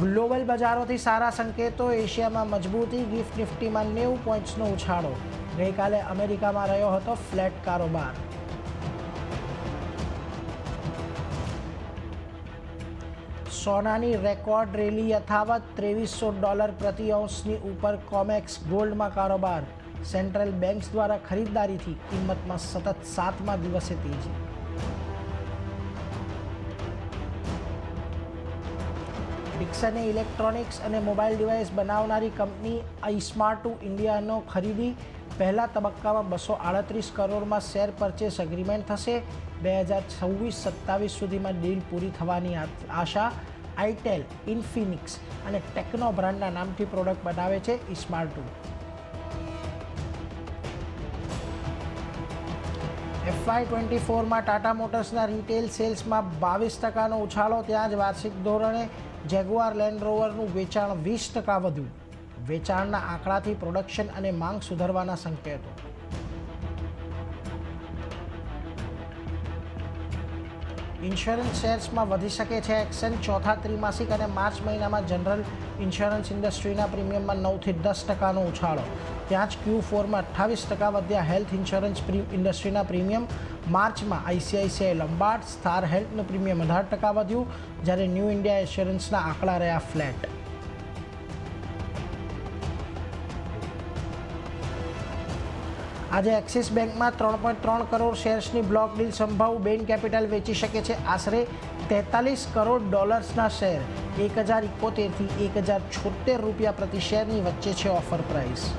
Global બજારોથી સારા સંકેતો, એશિયામાં મજબૂતી, ગિફ્ટ નિફ્ટીમાં નેવું પોઈન્ટ્સનો ઉછાળો. ગઈકાલે અમેરિકામાં રહ્યો હતો ફ્લેટ કારોબાર. સોનાની રેકોર્ડ રેલી યથાવત, ત્રેવીસો ડોલર પ્રતિ અંશની ઉપર કોમેક્સ ગોલ્ડમાં કારોબાર. સેન્ટ્રલ બેંક્સ દ્વારા ખરીદદારીથી કિંમતમાં સતત સાતમા દિવસે તેજી. ડિક્સને ઇલેક્ટ્રોનિક્સ અને મોબાઈલ ડિવાઇસ બનાવનારી કંપની આઈસ્માર્ટુ ઇન્ડિયાનો ખરીદી. પહેલા તબક્કામાં બસો આડત્રીસ કરોડમાં શેર પરચેસ એગ્રીમેન્ટ થશે. બે હજાર છવ્વીસ, સત્તાવીસ સુધીમાં ડીલ પૂરી થવાની આશા આઈટેલ ઇન્ફિનિક્સ અને ટેકનો બ્રાન્ડના નામથી પ્રોડક્ટ બનાવે છે ઇસ્માર્ટુ એફવાય ટ્વેન્ટી ફોરમાં ટાટા મોટર્સના રિટેલ સેલ્સમાં બાવીસ ટકાનો ઉછાળો, ત્યાં જ વાર્ષિક ધોરણે જેગુઆર લેન્ડ રોવરનું વેચાણ વીસ ટકા વધ્યું. વેચાણના આંકડાથી પ્રોડક્શન અને માંગ સુધરવાના સંકેતો. ઇન્સ્યોરન્સ શેર્સમાં વધી શકે છે એક્શન ચોથા ત્રિમાસિક અને માર્ચ મહિનામાં જનરલ ઇન્સ્યોરન્સ ઇન્ડસ્ટ્રીના પ્રીમિયમમાં નવથી દસ ટકાનો ઉછાળો. ત્યાં જ ક્યુ ફોરમાં અઠ્ઠાવીસ ટકા વધ્યા હેલ્થ ઇન્સ્યોરન્સ ઇન્ડસ્ટ્રીના પ્રીમિયમ માર્ચમાં આઈસીઆઈસીઆઈ લંબાડ સ્ટાર હેલ્થનું પ્રીમિયમ અઢાર ટકા વધ્યું, જ્યારે ન્યૂ ઇન્ડિયા ઇન્સ્યોરન્સના આંકડા રહ્યા ફ્લેટ. આજે એક્સિસ બેંકમાં ત્રણ પોઈન્ટ ત્રણ કરોડ શેર્સની બ્લોક ડીલ સંભાવ. બેન કેપિટલ વેચી શકે છે આશરે તેતાલીસ કરોડ ડોલર્સના શેર. એક હજાર ઇકોતેરથી એક હજાર છોતેર રૂપિયા પ્રતિ શેરની વચ્ચે છે ઓફર પ્રાઇસ.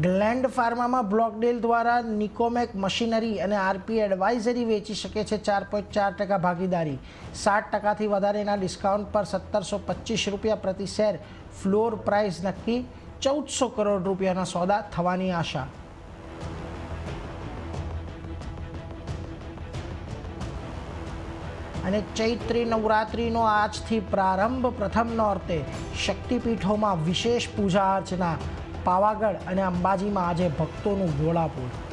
ગ્લેન્ડ ફાર્મામાં બ્લોકડેલ દ્વારા નિકોમેક મશીનરી અને આરપી એડવાઇઝરી વેચી શકે છે ચાર પોઈન્ટ ચાર ટકા ભાગીદારી. સાત ટકાથી વધારેના ડિસ્કાઉન્ટ પર સત્તરસો પચીસ રૂપિયા પ્રતિ શેર. ફ્લોર પ્રાઇસ નક્કી ચૌદસો કરોડ રૂપિયાના સોદા થવાની આશા. અને ચૈત્રી નવરાત્રિનો આજથી પ્રારંભ પ્રથમ નોરતે. શક્તિપીઠોમાં વિશેષ પૂજા અર્ચના. પાવાગઢ અને અંબાજીમાં આજે ભક્તોનું ઘોડાપુર